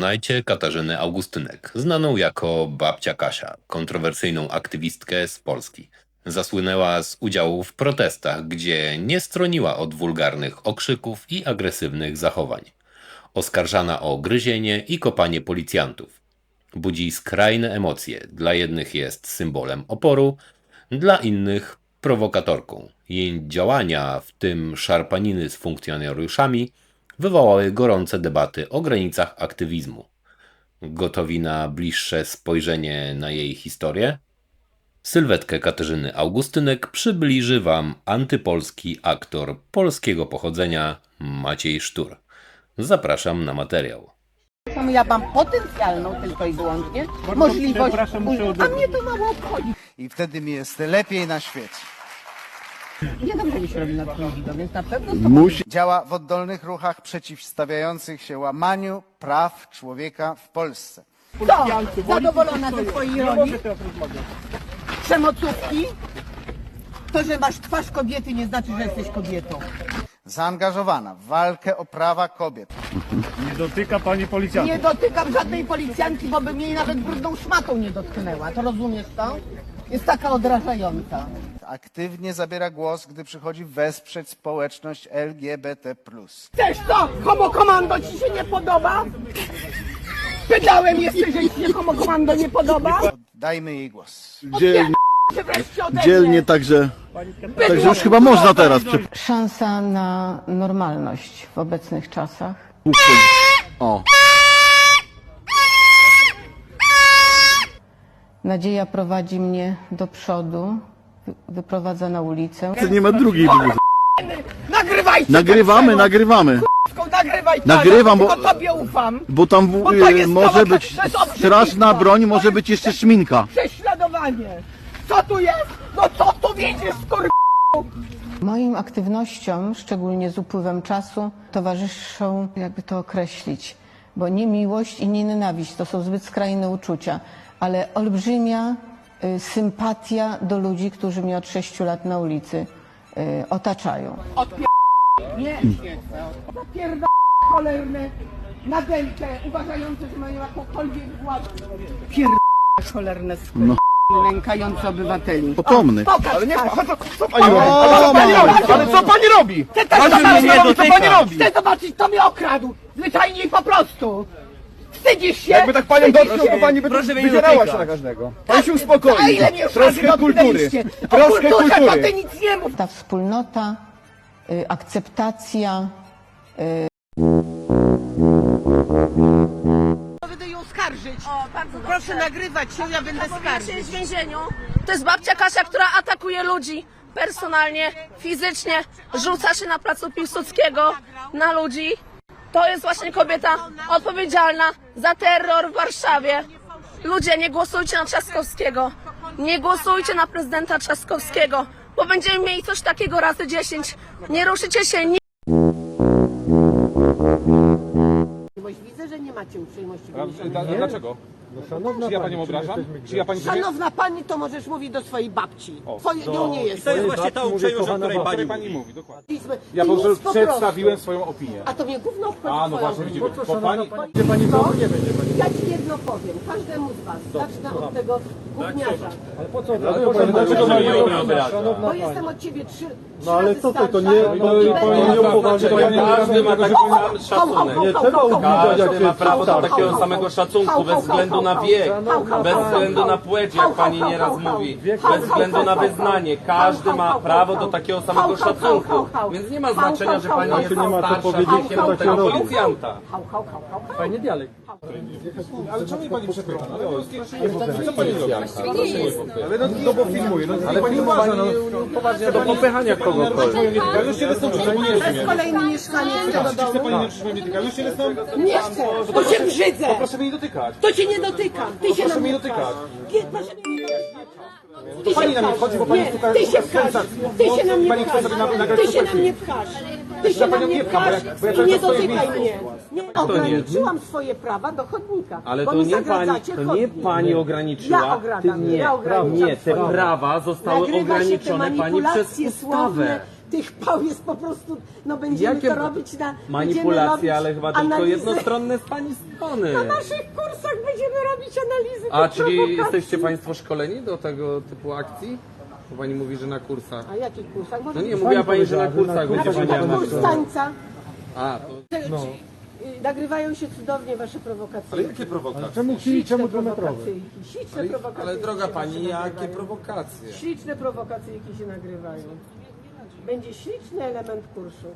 Poznajcie Katarzynę Augustynek, znaną jako babcia Kasia, kontrowersyjną aktywistkę z Polski. Zasłynęła z udziału w protestach, gdzie nie stroniła od wulgarnych okrzyków i agresywnych zachowań. Oskarżana o gryzienie i kopanie policjantów. Budzi skrajne emocje. Dla jednych jest symbolem oporu, dla innych prowokatorką. Jej działania, w tym szarpaniny z funkcjonariuszami, wywołały gorące debaty o granicach aktywizmu. Gotowi na bliższe spojrzenie na jej historię? Sylwetkę Katarzyny Augustynek przybliży Wam antypolski aktor polskiego pochodzenia Maciej Sztur. Zapraszam na materiał. Ja mam potencjalną tylko i wyłącznie możliwość, a mnie to mało obchodzi. i wtedy mi jest lepiej na świecie. Nie dobrze mi się robi na tym widok, więc na pewno Musi. Działa w oddolnych ruchach przeciwstawiających się łamaniu praw człowieka w Polsce. to zadowolona ze swojej roli przemocówki. To, że masz twarz kobiety nie znaczy, że jesteś kobietą. Zaangażowana w walkę o prawa kobiet. Nie dotyka pani policjanta. Nie dotykam żadnej policjantki, bo bym jej nawet brudną szmatą nie dotknęła. To rozumiesz to? Jest taka odrażająca. Aktywnie zabiera głos, gdy przychodzi wesprzeć społeczność LGBT. Chcesz co? Homo komando ci się nie podoba? Pytałem jeszcze, że ci się homo komando nie podoba? Dajmy jej głos. Dzielnie, Czy wreszcie ode mnie? dzielnie także. Także już chyba można teraz. Szansa na normalność w obecnych czasach. O, Nadzieja prowadzi mnie do przodu, wy- wyprowadza na ulicę. to nie ma drugiej burzy. Nagrywajcie! Nagrywamy, nagrywamy. Nagrywaj, nagrywaj Nagrywam, bo... Tylko tobie ufam. Bo tam w, Bo to y, jest może być to jest obrzydliwe. straszna broń, może być jeszcze szminka. Prześladowanie. Co tu jest? No co tu widzisz, skur... Moim aktywnościom, szczególnie z upływem czasu, towarzyszą, jakby to określić, bo nie miłość i nie nienawiść to są zbyt skrajne uczucia, ale olbrzymia y, sympatia do ludzi, którzy mnie od sześciu lat na ulicy y, otaczają. Odpier... Nie. Cholerne nadęte, uważające, że mają jakąkolwiek władzę. Pier... cholerne. No. Nękające obywateli. Potomny. Pokaż, ale nie, Co pani robi? Ale co pani robi? Chcę też Proszę zobaczyć, mnie nie co pani robi. Chcę zobaczyć, kto mnie okradł. Zwyczajnie i po prostu. Wstydzisz się? Jakby tak panią Wstydzisz dotknął, to pani by Proszę mnie nie wydzierała dotykać. się na każdego. Pani się A uspokoi. ile mnie Troszkę kultury. dotknęliście? O Troszkę kulturze to kultury. ty nic nie mów. Ta wspólnota, y, akceptacja, Będę ją skarżyć. O, bardzo dobrze. Proszę nagrywać się, ja będę Powinna skarżyć. siedzieć w więzieniu. To jest babcia Kasia, która atakuje ludzi personalnie, fizycznie, rzuca się na placu Piłsudskiego na ludzi. To jest właśnie kobieta odpowiedzialna za terror w Warszawie. Ludzie, nie głosujcie na Trzaskowskiego. Nie głosujcie na prezydenta Trzaskowskiego, bo będziemy mieli coś takiego razy 10. Nie ruszycie się, nie Widzę, że nie macie uprzejmości. Dlaczego? Czy ja panią obrażam? Czy ja pani Szanowna pani, to możesz mówić do swojej babci. Twoje, nią nie jest. To jest właśnie ta uprzejmość, o której o której pani pani mówi. mówi, dokładnie. Ja po prostu przedstawiłem swoją opinię. A to mnie gówno obchodzi A, no twoja właśnie, opinia. widzimy. Po pani... Co? Ja ci jedno powiem, każdemu z was, zacznę od tego gówniarza. Dlaczego pani nie obraża? Bo jestem od ciebie trzy, trzy No ale razy co ty, to starsza nie- i to będę- pani nie upoważnia, ja ho, Każdy ma taki sam szacunek. Nie ho, trzeba ho, ho, obliczać, jak Każdy ma prawo do takiego samego szacunku, bez względu na wiek, bez względu na płeć, jak pani nieraz mówi, bez względu na wyznanie. Każdy ma prawo do takiego samego szacunku. Więc nie ma znaczenia, że pani jest nie ma co powiedzieć, tak się robi. policjanta. Fajny dialekt. Ale czemu mnie pani przepycha? Co pani robi? Ale no, no bo filmuję, no ale pani uważa, no. Do popychania kogokolwiek. Ja już się rysną, pani nie To jest kolejny mieszkaniec tego Chce domu. pani nie? Nie chcę, bo się brzydzę. Proszę mnie nie dotykać. To cię nie dotykam, ty się Proszę mnie dotykać. Nie, Proszę mnie nie dotykać. Ty Pani się na mnie wchodzi, bo pani Nie, szuka- ty się pchasz. Ty się na mnie Pani chce pchasz. sobie na- nagrać Ty się na mnie pchasz. Ty się na mnie pchasz i nie dotykaj mnie. Nie ograniczyłam swoje prawa do chodnika. Ale bo to mi nie pani, to nie pani ograniczyła. Ja ogradam, nie, ja nie, te prawa zostały ograniczone pani przez ustawę. Tych pał jest po prostu, no będziemy Jakie to robić na... Manipulacje, robić ale chyba tylko analizy. jednostronne z pani strony. Na naszych kursach będziemy robić analizy A, tych czyli prowokacji. jesteście państwo szkoleni do tego typu akcji? Bo pani mówi, że na kursach. A jakich kursach? Może No nie, mówiła pani, że na kursach Na będzie pani przykład kurs tańca. A, to... Y, Nagrywają się cudownie wasze prowokacje. Ale jakie prowokacje? Czemu ci, czemu? Prowokacyjki, Śliczne prowokacje. Ale droga się pani, jakie prowokacje? Śliczne prowokacje, jakie się nagrywają. Będzie śliczny element kursu.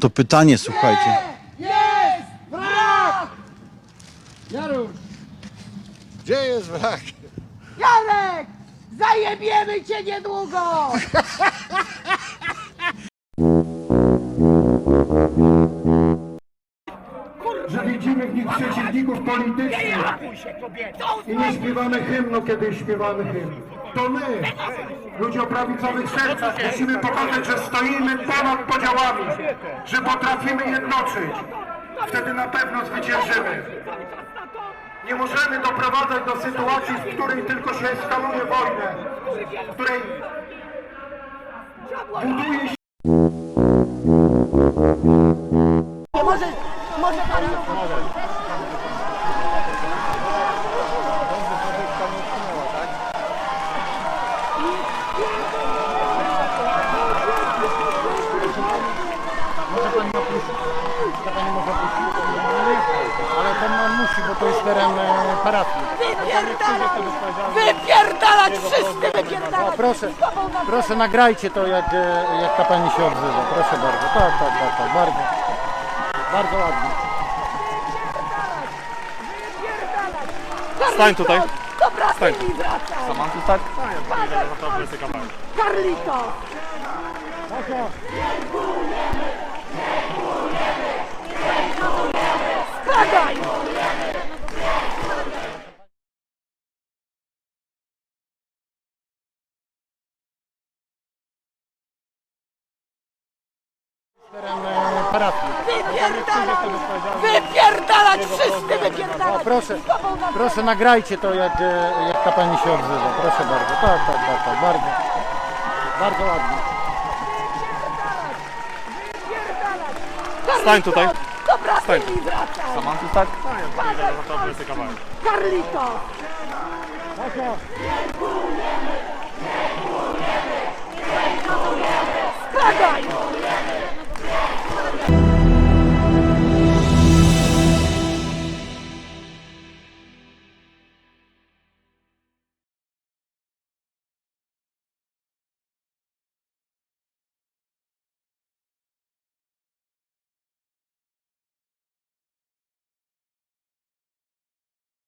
To pytanie, słuchajcie. Gdzie jest wrak? Jarek! Zajebiemy cię niedługo! Że widzimy w nich przeciwników politycznych i nie śpiewamy hymnu, kiedy śpiewamy hymn. To my, ludzie o prawicowych sercach, musimy pokazać, że stoimy ponad podziałami, że potrafimy jednoczyć. Wtedy na pewno zwyciężymy. Nie możemy doprowadzać do sytuacji, w której tylko się eskaluje wojnę, w której buduje się Może, może pan... Ale ten man musi, bo to jest teren e, parafii. Wypierdalać! Wypierdalać wszyscy! Wypierdalać! Proszę, proszę nagrajcie to, jak, e, jak ta pani się odzywa. Proszę bardzo. Tak, tak, tak, tak. Bardzo, bardzo ładnie. Stań tutaj! Do Brazylii wracaj! Mam tu tak? Carlito! Spadaj! Teren. Wypierdalać! Wypierdalać wszyscy! Wypierdalać! Proszę, proszę nagrajcie to, jak, e, jak ta pani się odzywa. Proszę bardzo. Tak, tak, tak, tak. Bardzo, bardzo ładnie. Stań tutaj! Do Brazylii wracaj! Mam tu tak? Carlito! Spadaj!